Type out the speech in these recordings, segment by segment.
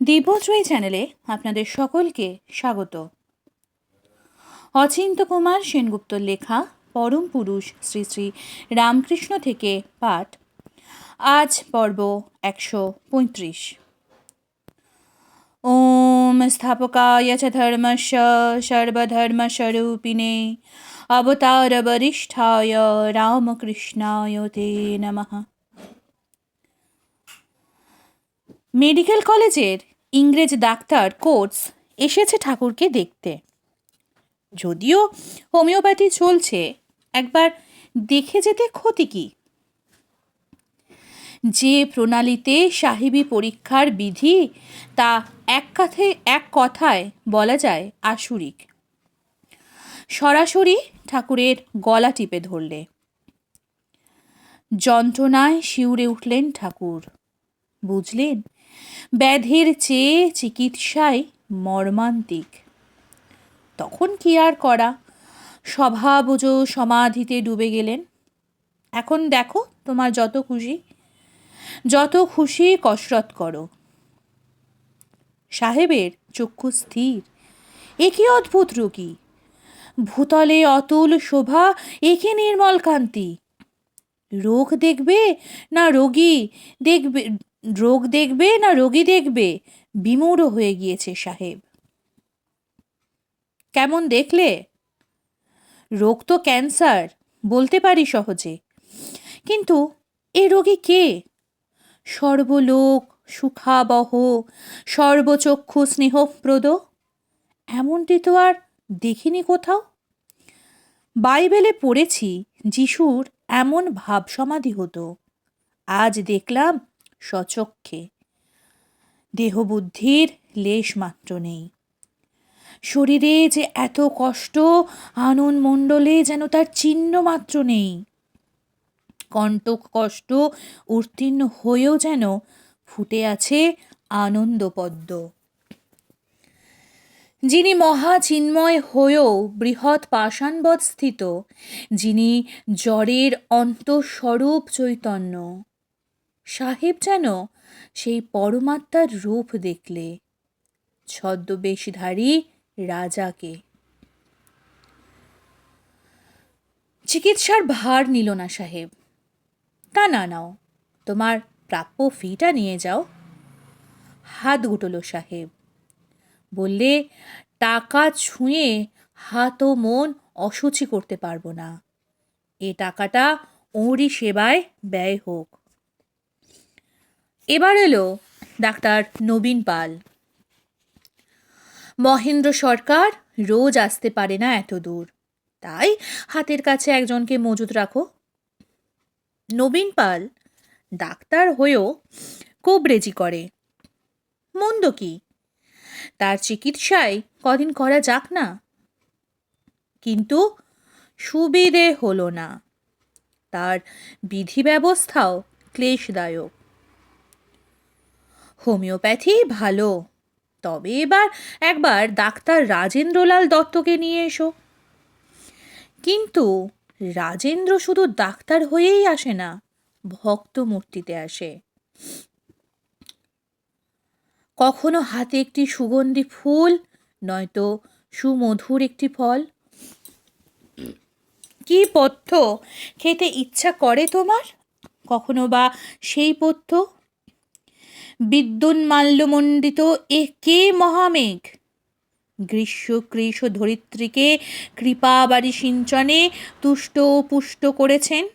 দিব্যজয়ী চ্যানেলে আপনাদের সকলকে স্বাগত। অচিন্ত কুমার সেনগুপ্তর লেখা পরম পুরুষ শ্রী শ্রী রামকৃষ্ণ থেকে পাঠ। আজ পর্ব একশো পঁয়ত্রিশ। ওম স্থাপকায় চ ধর্মস্য সর্বধর্মস্বরূপিণে অবতার বরিষ্ঠায় রামকৃষ্ণায় তে নমঃ। মেডিকেল কলেজের ইংরেজ ডাক্তার কোর্স এসেছে ঠাকুরকে দেখতে। যদিও হোমিওপ্যাথি চলছে, একবার দেখে যেতে ক্ষতি কি? যে প্রণালীতে সাহেবী পরীক্ষার বিধি, তা এক কাথে, এক কথায় বলা যায় আসুরিক। সরাসরি ঠাকুরের গলা টিপে ধরলে। যন্ত্রণায় শিউরে উঠলেন ঠাকুর। বুঝলেন? ব্যাধির চেয়ে চিকিৎসায় মর্মান্তিক। তখন কি আর করা? স্বভাবজ সমাধিতে ডুবে গেলেন। এখন দেখো তোমার যত খুশি যত খুশি কসরত করো। সাহেবের চক্ষু স্থির। এ কি অদ্ভুত রোগী? ভূতলে অতুল শোভা একে নির্মল কান্তি? রোগ দেখবে না রোগী দেখবে রোগ দেখবে না রোগী দেখবে? বিমূঢ় হয়ে গিয়েছে সাহেব। কেমন দেখলে? রোগ তো ক্যান্সার, বলতে পারি সহজে। কিন্তু এ রোগী কে? সর্বলোক, সুখাবহ, সর্বচক্ষু স্নেহপ্রদ? এমনটি তো আর দেখিনি কোথাও। বাইবেলে পড়েছি, যিশুর এমন ভাব সমাধি হতো। আজ দেখলাম সচক্ষে। দেহবুদ্ধির লেশ মাত্র নেই। শরীরে যে এত কষ্ট, আনন মণ্ডলে যেন তার চিহ্ন মাত্র নেই। কণ্টক কষ্ট উত্তীর্ণ হয়েও যেন ফুটে আছে আনন্দপদ্ম। যিনি মহা চিন্ময় হয়েও বৃহৎ পাষাণবৎ স্থিত, যিনি জ্বরের অন্তঃস্বরূপ চৈতন্য। সাহেব যেন সেই পরমাত্মার রূপ দেখলে। ছদ্মবেশধারী রাজাকে। চিকিৎসার ভার নিল না সাহেব। তা না নাও, তোমার প্রাপ্য ফিটা নিয়ে যাও। হাত গুটলো সাহেব। বললে, টাকা ছুঁয়ে হাত ও মন অসুচি করতে পারব না। এ টাকাটা ওরই সেবায় ব্যয় হোক। এবার এলো ডাক্তার নবীন পাল। মহেন্দ্র সরকার রোজ আসতে পারে না এত দূর। তাই হাতের কাছে একজনকে মজুদ রাখো। নবীন পাল ডাক্তার হয়েও কোবরেজি করে। মন্দ কি? তার চিকিৎসায় কদিন করা যাক না। কিন্তু সুবিধে হলো না। তার বিধি ব্যবস্থাও ক্লেশদায়ক। হোমিওপ্যাথি ভালো। তবে এবার একবার ডাক্তার রাজেন্দ্রলাল দত্তকে নিয়ে এসো। কিন্তু রাজেন্দ্র শুধু ডাক্তার হয়েই আসে না, ভক্ত মূর্তিতে আসে। কখনো হাতে একটি সুগন্ধি ফুল, নয়তো সুমধুর একটি ফল। কি পথ্য খেতে ইচ্ছা করে তোমার? কখনো বা সেই পথ্য? বিদ্যুন্মাল্যমণ্ডিত, এ কে মহামেঘ? গ্রীষ্ম কৃষ ধরিত্রীকে কৃপাবাড়ি সিঞ্চনে তুষ্ট পুষ্ট করেছেন।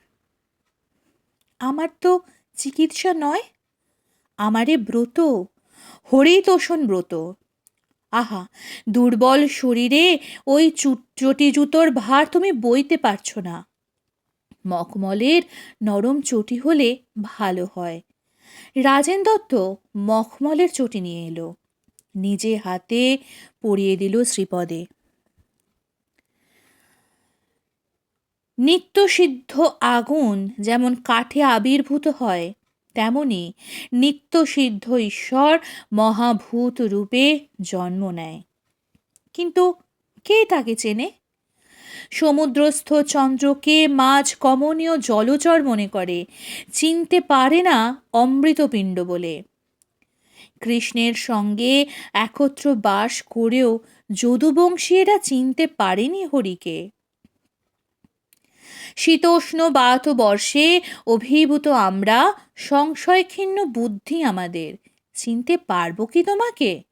আমার তো চিকিৎসা নয়, আমারে ব্রত, হরিতোষণ ব্রত। আহা, দুর্বল শরীরে ওই চটি জুতোর ভার তুমি বইতে পারছ না। মকমলের নরম চটি হলে ভালো হয়। রাজেন দত্ত মখমলের চটি নিয়ে এলো। নিজে হাতে পরিয়ে দিল শ্রীপদে। নিত্যসিদ্ধ আগুন যেমন কাঠে আবির্ভূত হয়, তেমনি নিত্যসিদ্ধ ঈশ্বর মহাভূত রূপে জন্ম নেয়। কিন্তু কে তাকে চেনে? সমুদ্রস্থ চন্দ্রকে মাঝ কমনীয় জলচর মনে করে। চিনতে পারে না অমৃতপিণ্ড বলে। কৃষ্ণের সঙ্গে একত্র বাস করেও যদুবংশীয়রা চিনতে পারেনি হরিকে। শীতোষ্ণ বাত বর্ষে অভিভূত আমরা সংশয়ক্ষীণ্ণ বুদ্ধি আমাদের। চিনতে পারব কি তোমাকে?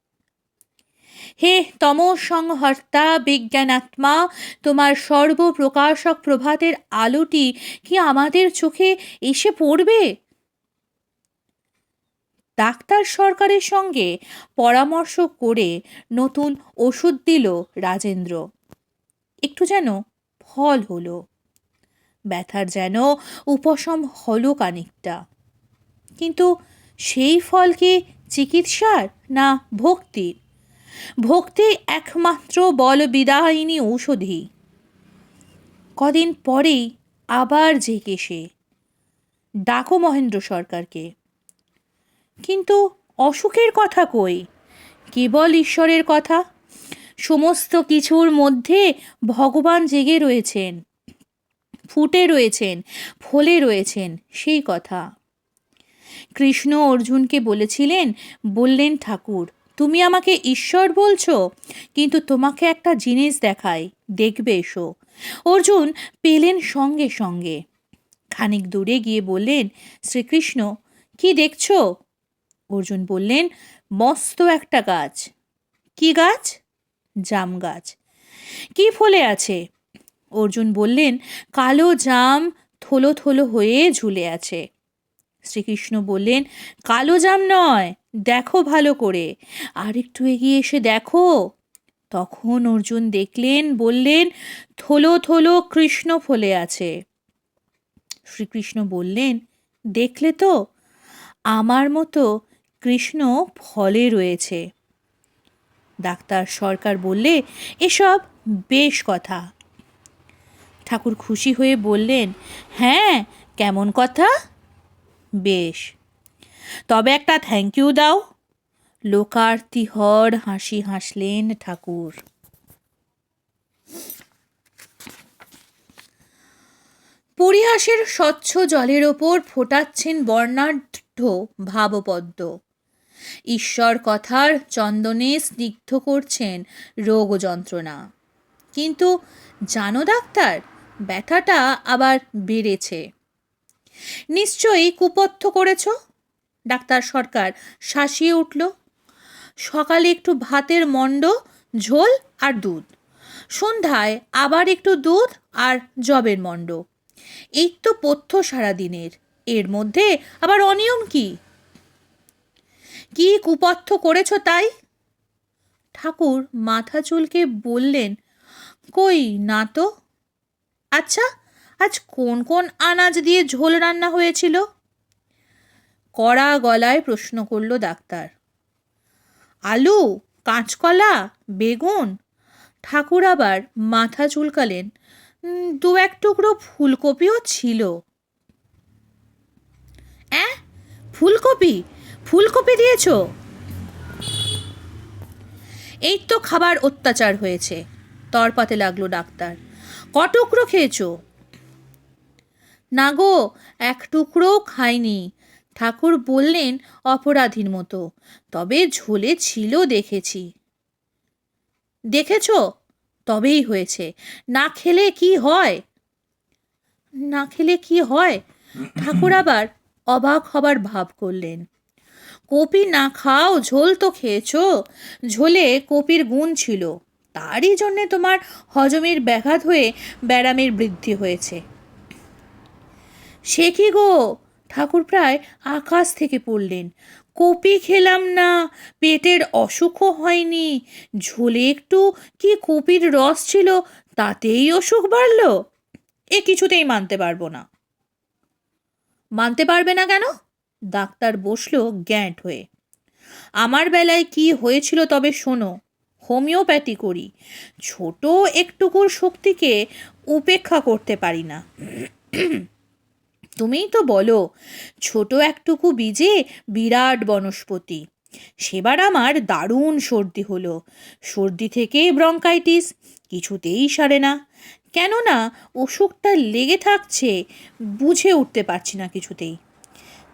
হে তম সংহর্তা বিজ্ঞানাত্মা, তোমার সর্বপ্রকাশক প্রভাতের আলোটি কি আমাদের চোখে এসে পড়বে? ডাক্তার সরকারের সঙ্গে পরামর্শ করে নতুন ওষুধ দিল রাজেন্দ্র। একটু যেন ফল হলো। ব্যথার যেন উপশম হলো খানিকটা। কিন্তু সেই ফল কি চিকিৎসার না ভক্তির? ভক্তি একমাত্র বলবিদায়িনী ঔষধি। কদিন পরেই আবার জেগে সে। ডাকো মহেন্দ্র সরকারকে। কিন্তু অসুখের কথা কই? কেবল ঈশ্বরের কথা? সমস্ত কিছুর মধ্যে ভগবান জেগে রয়েছেন। ফুটে রয়েছেন, ফলে রয়েছেন সেই কথা। কৃষ্ণ অর্জুনকে বলেছিলেন, বললেন ঠাকুর তুমি আমাকে ঈশ্বর বলছো? কিন্তু তোমাকে একটা জিনিস দেখাই। দেখবে এসো। অর্জুন পেলেন সঙ্গে সঙ্গে। খানিক দূরে গিয়ে বললেন, শ্রীকৃষ্ণ, কি দেখছ? অর্জুন বললেন, মস্ত একটা গাছ। কি গাছ? জাম গাছ। কি ফলে আছে? অর্জুন বললেন, কালো জাম থলো থলো হয়ে ঝুলে আছে। শ্রীকৃষ্ণ বললেন, কালো জাম নয় দেখো ভালো করে। আর একটু এগিয়ে এসে দেখো। তখন অর্জুন দেখলেন, বললেন, থলো থলো, কৃষ্ণ ফলে আছে। শ্রীকৃষ্ণ বললেন, দেখলে তো? আমার মতো কৃষ্ণ ফলে রয়েছে। ডাক্তার সরকার বললে, এসব বেশ কথা। ঠাকুর খুশি হয়ে বললেন হ্যাঁ কেমন কথা? বেশ। তবে একটা থ্যাংক ইউ দাও। লোকার্তিহর হাসি হাসলেন ঠাকুর। পরিহাসের স্বচ্ছ জলের ওপর ফোটাচ্ছেন বর্ণাঢ্য ভাবপদ্ম। ঈশ্বর কথার চন্দনে স্নিগ্ধ করছেন রোগ যন্ত্রণা। কিন্তু জানো ডাক্তার, ব্যথাটা আবার বেড়েছে। নিশ্চয়ই কুপথ্য করেছ? ডাক্তার সরকার। শাসিয়ে উঠল, সকালে একটু ভাতের মণ্ড ঝোল আর দুধ। সন্ধ্যায় আবার একটু দুধ আর জবের মণ্ড এই তো পথ্য সারাদিনের এর মধ্যে আবার অনিয়ম কি? কি কুপথ্য করেছ তাই? ঠাকুর মাথা চুলকে বললেন, কই না তো? আচ্ছা আজ কোন কোন আনাজ দিয়ে ঝোল রান্না হয়েছিল? কড়া গলায় প্রশ্ন করল ডাক্তার। আলু, কাঁচকলা, বেগুন? ঠাকুর আবার মাথা চুলকালেন। দু এক টুকরো ফুলকপিও ছিল। অ্যাঁ? ফুলকপি? ফুলকপি দিয়েছ? এই তো খাবার অত্যাচার হয়েছে, তরপাতে লাগল ডাক্তার। ক টুকরো খেয়েছো? না গো, এক টুকরোও খাইনি। ঠাকুর বললেন অপরাধীর মতো, তবে ঝোলে ছিল দেখেছি। দেখেছ? তবেই হয়েছে। না খেলে কি হয়? না খেলে কি হয়? ঠাকুর আবার অবাক হবার ভাব করলেন। কপি না খাও, ঝোল তো খেয়েছো। ঝোলে কপির গুণ ছিল। তারই জন্যে তোমার হজমের ব্যাঘাত হয়ে ব্যারামের বৃদ্ধি হয়েছে। সে কি গো? ঠাকুর প্রায় আকাশ থেকে পড়লেন। কপি খেলাম না, পেটের অসুখও হয়নি। ঝোলে একটু কি কপির রস ছিল তাতেই অসুখ বাড়ল? এ কিছুতেই মানতে পারব না। মানতে পারবে না কেন? ডাক্তার বসল গ্যাঁট হয়ে। আমার বেলায় কি হয়েছিল তবে শোনো, হোমিওপ্যাথি করি। ছোট একটুকুর শক্তিকে উপেক্ষা করতে পারি না। তুমিই তো বলো, ছোট একটুকু বীজে বিরাট বনস্পতি। সেবার আমার দারুণ সর্দি হলো। সর্দি থেকে ব্রঙ্কাইটিস, কিছুতেই সারে না। কেননা অসুখটা লেগে থাকছে, বুঝে উঠতে পারছি না কিছুতেই।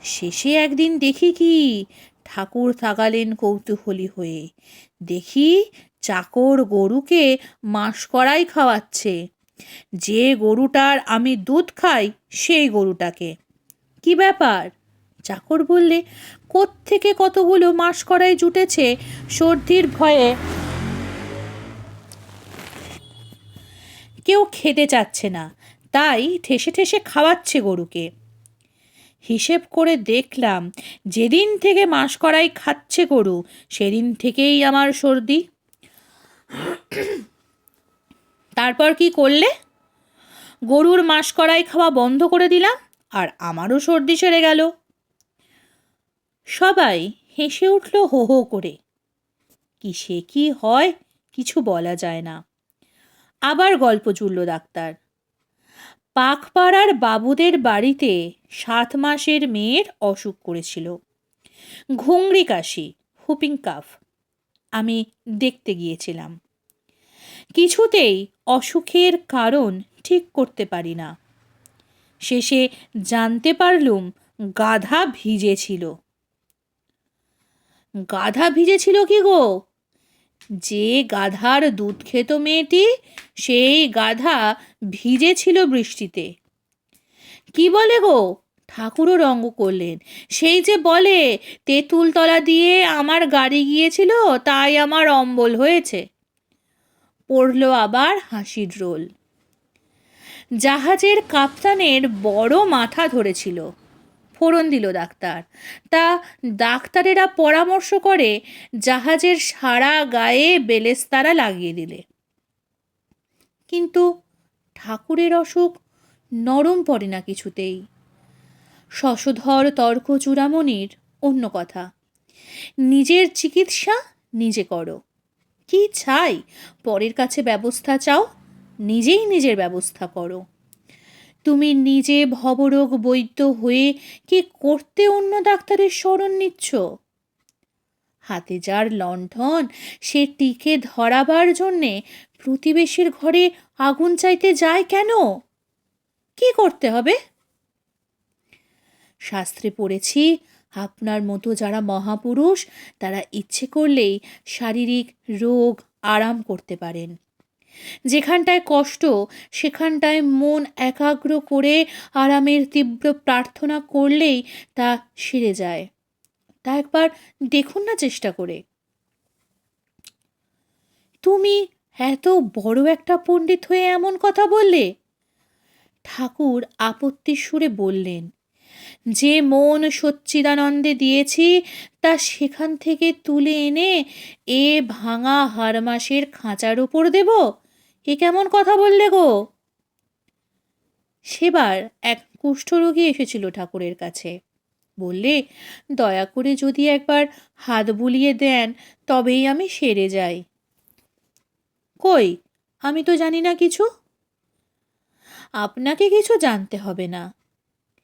শেষে একদিন দেখি কি, ঠাকুর থাকালেন কৌতূহলী হয়ে। দেখি চাকর গরুকে মাসকড়াই খাওয়াচ্ছে। যে গরুটার আমি দুধ খাই, সেই গরুটাকে। কি ব্যাপার? চাকর বললে, কোত্থেকে কতগুলো মাসকড়াই জুটেছে সর্দির ভয়ে? কেউ খেতে চাচ্ছে না, তাই ঠেসে ঠেসে খাওয়াচ্ছে গরুকে। হিসেব করে দেখলাম, যেদিন থেকে মাস করাই খাচ্ছে গরু, সেদিন থেকেই আমার সর্দি। তারপর কি করলে? গরুর মাস করাই খাওয়া বন্ধ করে দিলাম আর আমারও সর্দি সেরে গেল। সবাই হেসে উঠল হো হো করে। কি সে কি হয় কিছু বলা যায় না। আবার গল্প জুড়ল ডাক্তার। পাকপাড়ার বাবুদের বাড়িতে সাত মাসের মেয়ের অসুখ করেছিল। ঘুংরি কাশি, হুপিং কাফ। আমি দেখতে গিয়েছিলাম। কিছুতেই অসুখের কারণ ঠিক করতে পারি না। শেষে জানতে পারলুম গাধা ভিজেছিল। গাধা ভিজেছিল কি গো? যে গাধার দুধ খেত মেয়েটি, সেই গাধা ভিজেছিল বৃষ্টিতে। কি বলে গো? ঠাকুরও রঙ্গ করলেন। সেই যে বলে, তেঁতুলতলা দিয়ে আমার গাড়ি গিয়েছিল, তাই আমার অম্বল হয়েছে। পড়ল আবার হাসির রোল। জাহাজের কাপ্তানের বড় মাথা ধরেছিল। ফোড়ন দিল ডাক্তার। তা ডাক্তারেরা পরামর্শ করে জাহাজের সারা গায়ে বেলেস্তারা লাগিয়ে দিলে। কিন্তু ঠাকুরের অসুখ নরম পড়ে না কিছুতেই। শশধর তর্ক চূড়ামণির অন্য কথা। নিজের চিকিৎসা নিজে করো। কি চাই? পরের কাছে ব্যবস্থা চাও? নিজেই নিজের ব্যবস্থা করো। তুমি নিজে ভবরোগ বৈদ্য হয়ে কি করতে অন্য ডাক্তারের শরণ নিচ্ছ? হাতে যার লণ্ঠন, সে টিকে ধরাবার জন্যে প্রতিবেশীর ঘরে আগুন চাইতে যায় কেন? কি করতে হবে? শাস্ত্রে পড়েছি আপনার মতো যারা মহাপুরুষ, তারা ইচ্ছে করলেই শারীরিক রোগ আরাম করতে পারেন। যেখানটায় কষ্ট, সেখানটায় মন একাগ্র করে আরামের তীব্র প্রার্থনা করলেই তা সেরে যায়। তা একবার দেখুন না চেষ্টা করে। তুমি এত বড় একটা পণ্ডিত হয়ে এমন কথা বললে? ঠাকুর আপত্তির সুরে বললেন যে মন সচ্চিদানন্দে দিয়েছি, তা সেখান থেকে তুলে এনে এ ভাঙা হারমাসের খাঁচার ওপর দেব? এ কেমন কথা বললে গো? সেবার এক কুষ্ঠরোগী এসেছিল ঠাকুরের কাছে। বললে, দয়া করে যদি একবার হাত বুলিয়ে দেন, তবেই আমি সেরে যাই। কই? আমি তো জানি না কিছু? আপনাকে কিছু জানতে হবে না।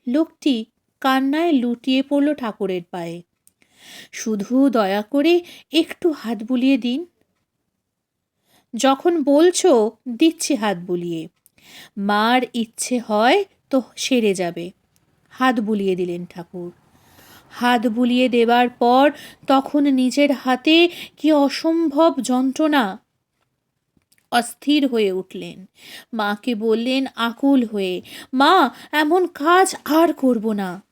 লোকটি কান্নায় লুটিয়ে পড়ল ঠাকুরের পায়ে। শুধু দয়া করে একটু হাত বুলিয়ে দিন। যখন বলছো, দিচ্ছি হাত বুলিয়ে। মার ইচ্ছে হয় তো সেরে যাবে। হাত বুলিয়ে দিলেন ঠাকুর। হাত বুলিয়ে দেবার পর তখন নিজের হাতে কি অসম্ভব যন্ত্রণা অস্থির হয়ে উঠলেন। মাকে বললেন, আকুল হয়ে, মা, এমন কাজ আর করব না।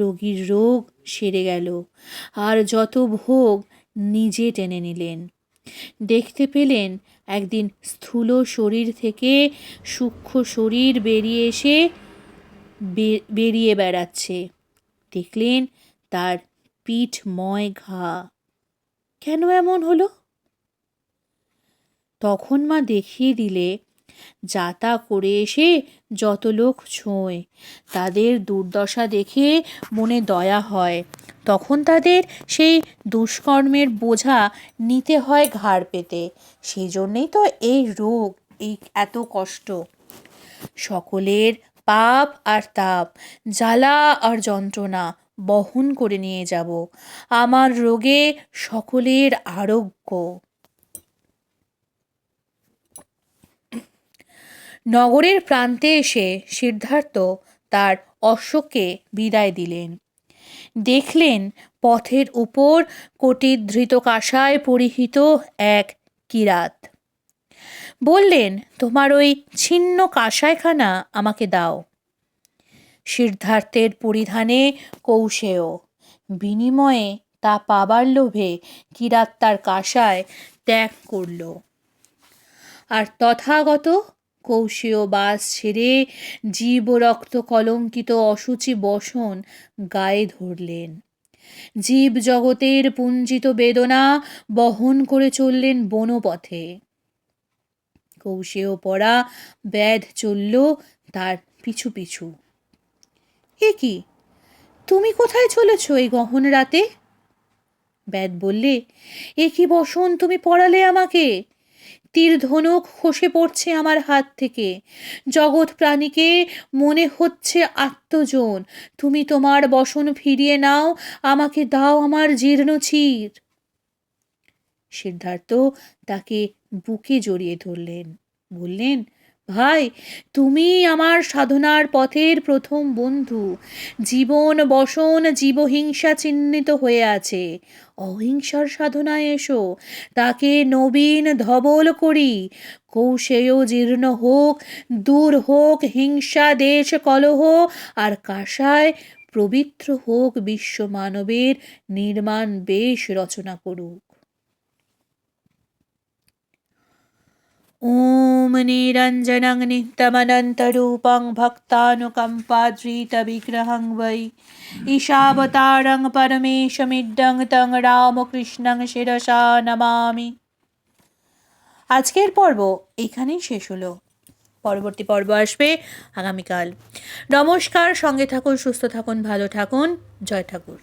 রোগীর রোগ সেরে গেল। আর যত ভোগ নিজে টেনে নিলেন। দেখতে পেলেন, একদিন স্থূল শরীর থেকে সূক্ষ্ম শরীর বেরিয়ে এসে বেরিয়ে বেড়াচ্ছে। দেখলেন, তার পিঠময় ঘা। কেন এমন হলো? তখন মা দেখিয়ে দিলে যাতা করে এসে যত লোক ছোঁয়, তাদের দুর্দশা দেখে মনে দয়া হয় তখন তাদের সেই দুষ্কর্মের বোঝা নিতে হয় ঘাড় পেতে। সেই জন্যেই তো এই রোগ, এই এত কষ্ট। সকলের পাপ আর তাপ, জ্বালা আর যন্ত্রণা বহন করে নিয়ে যাব। আমার রোগে সকলের আরোগ্য। নগরের প্রান্তে এসে সিদ্ধার্থ তার অশ্বকে বিদায় দিলেন। দেখলেন পথের উপর কোটির ধৃত কাষায় পরিহিত এক কিরাত। বললেন, তোমার ওই ছিন্ন কাষায়খানা আমাকে দাও। সিদ্ধার্থের পরিধানে কৌশেয়। বিনিময়ে তা পাবার লোভে কিরাত তার কাষায় ত্যাগ করল। আর তথাগত কৌশীয় বাস ছেড়ে জীব রক্ত কলঙ্কিত অসুচি বসন গায়ে ধরলেন। জীব জগতের পুঞ্জিত বেদনা বহন করে চললেন বনপথে। কৌশেয় পড়া ব্যাধ চলল তার পিছু পিছু। এ কি? তুমি কোথায় চলেছ এই গহন রাতে? ব্যাধ বললে, এ কি বসন তুমি পড়ালে আমাকে? তীর ধনুক খসে পড়ছে আমার হাত থেকে। জগৎ প্রাণীকে মনে হচ্ছে আত্মজন। তুমি তোমার বসন ফিরিয়ে নাও, আমাকে দাও আমার জীর্ণ চির। সিদ্ধার্থ তাকে বুকে জড়িয়ে ধরলেন। বললেন ভাই, তুমি আমার সাধনার পথের প্রথম বন্ধু। জীবন বসন জীবহিংসা চিহ্নিত হয়ে আছে। অহিংসার সাধনায় এসো। তাকে নবীন ধবল করি। কৌশেয় জীর্ণ হোক, দূর হোক, হিংসা, দেশ, কলহ আর কাষায় পবিত্র হোক বিশ্ব মানবের নির্মাণ বেশ রচনা করুক। ॐ निरञ्जनं नित्यमनन्तरूपं भक्तानुकम्पाद्रीतविग्रहं वै ईशावतारं परमेशमिड्डं तं রামকৃষ্ণং শিরসা নমামি আজকের পর্ব এখানেই শেষ হলো পরবর্তী পর্ব আসবে আগামীকাল নমস্কার সঙ্গে থাকুন সুস্থ থাকুন ভালো থাকুন জয় ঠাকুর